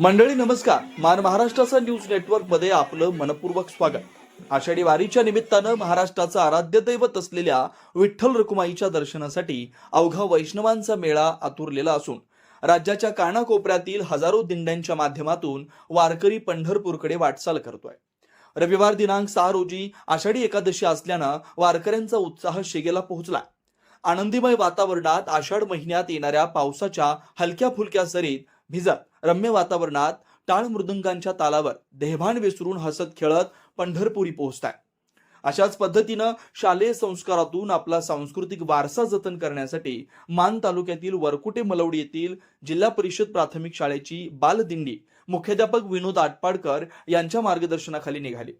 मंडळी नमस्कार. मान महाराष्ट्राचा न्यूज नेटवर्कमध्ये आपलं मनपूर्वक स्वागत. आषाढी वारीच्या निमित्तानं महाराष्ट्राचं आराध्य दैवत असलेल्या विठ्ठल रकुमाईच्या दर्शनासाठी अवघा वैष्णवांचा मेळा आतुरलेला असून राज्याच्या कानाकोपऱ्यातील हजारो दिंड्यांच्या माध्यमातून वारकरी पंढरपूरकडे वाटचाल करतोय. रविवार दिनांक सहा रोजी आषाढी एकादशी असल्यानं वारकऱ्यांचा उत्साह शिगेला पोहोचला. आनंदीमय वातावरणात आषाढ महिन्यात येणाऱ्या पावसाच्या हलक्या फुलक्या सरीत भिजत रम्य वातावरणात टाळ मृदुंगांच्या तालावर देहभान विसरून हसत खेळत पंढरपुरी पोहोचताय. अशाच पद्धतीनं शालेय संस्कारातून आपला सांस्कृतिक वारसा जतन करण्यासाठी मान तालुक्यातील वरकुटे मलवडी येथील जिल्हा परिषद प्राथमिक शाळेची बालदिंडी मुख्याध्यापक विनोद आटपाडकर यांच्या मार्गदर्शनाखाली निघाली.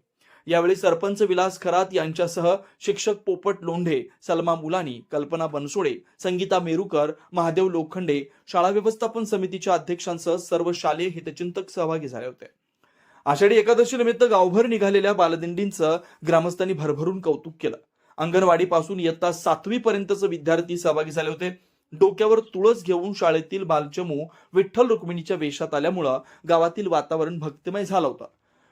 यावेळी सरपंच विलास खरात यांच्यासह शिक्षक पोपट लोंढे सलमा मुलानी कल्पना बनसोडे संगीता मेरुकर महादेव लोखंडे शाळा व्यवस्थापन समितीच्या अध्यक्षांसह सर्व शालेय हितचिंतक सहभागी झाले होते. आषाढी एकादशी निमित्त गावभर निघालेल्या बालदिंडींचं ग्रामस्थांनी भरभरून कौतुक केलं. अंगणवाडी पासून इयत्ता सातवी पर्यंतचे विद्यार्थी सहभागी झाले होते. डोक्यावर तुळस घेऊन शाळेतील बालचमू विठ्ठल रुक्मिणीच्या वेशात आल्यामुळं गावातील वातावरण भक्तिमय झालं होतं.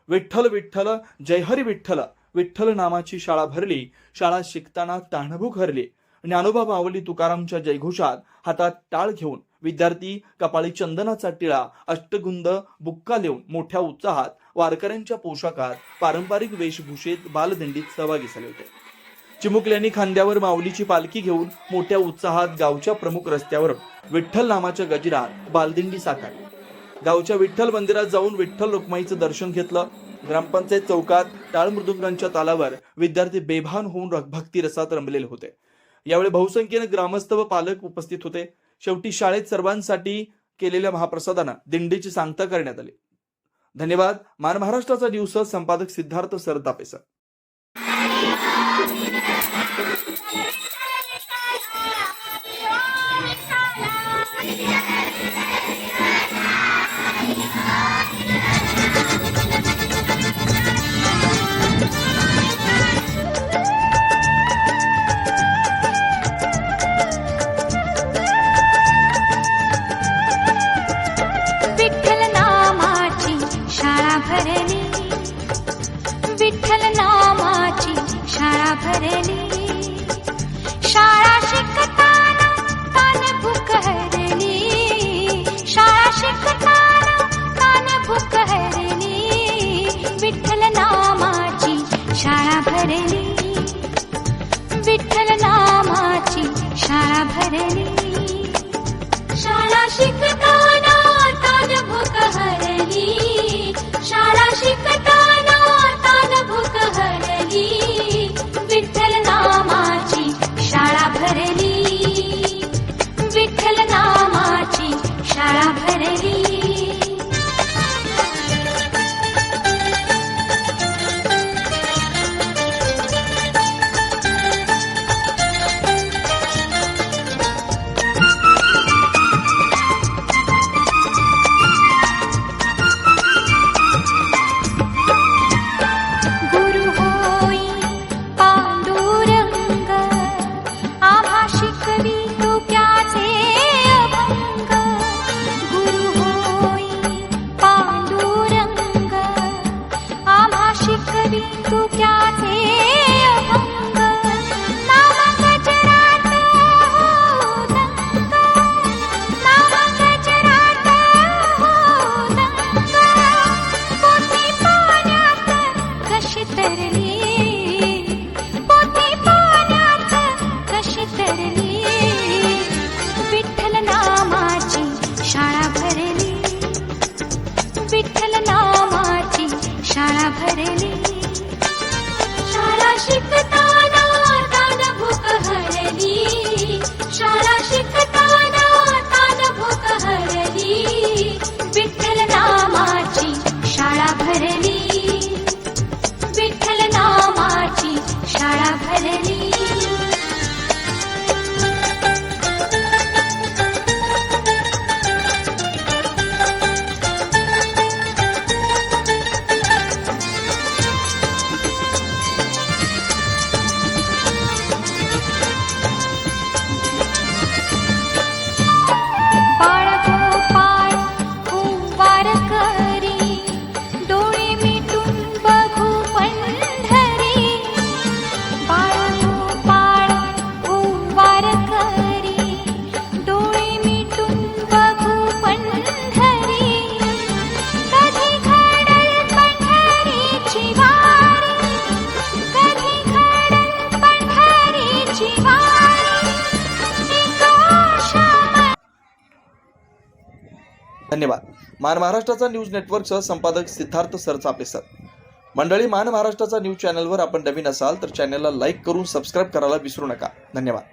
विठ्ठल विठ्ठल जयहरी विठ्ठल. विठ्ठल नामाची शाळा भरली. शाळा शिकताना ताणभूक हरली. ज्ञानोबा मावली तुकारामच्या जयघोषात हातात टाळ घेऊन विद्यार्थी कपाळी चंदनाचा टिळा अष्टगुंद बुक्का लिहून मोठ्या उत्साहात वारकऱ्यांच्या पोशाखात पारंपरिक वेशभूषेत बालदिंडीत सहभागी झाले होते. चिमुकल्यांनी खांद्यावर माऊलीची पालखी घेऊन मोठ्या उत्साहात गावच्या प्रमुख रस्त्यावर विठ्ठल नामाच्या गजिरात बालदिंडी साकारली. गावच्या विठ्ठल मंदिरात जाऊन विठ्ठल रुक्माईचं दर्शन घेतलं. ग्रामपंचायत चौकात टाळ मृदुंगांच्या तालावर विद्यार्थी बेभान होऊन भक्ती रसात रमलेले होते. यावेळी बहुसंख्येने ग्रामस्थ व पालक उपस्थित होते. शेवटी शाळेत सर्वांसाठी केलेल्या महाप्रसादानं दिंडीची सांगता करण्यात आली. धन्यवाद. मान महाराष्ट्राचा दिवस संपादक सिद्धार्थ सरतापेसर हरली धन्यवाद. मान महाराष्ट्राचा न्यूज नेटवर्कसह संपादक सिद्धार्थ सरचापे सर. मंडळी मान महाराष्ट्राचा न्यूज चॅनलवर आपण नवीन असाल तर चॅनलला लाईक करून सबस्क्राईब करायला विसरू नका. धन्यवाद.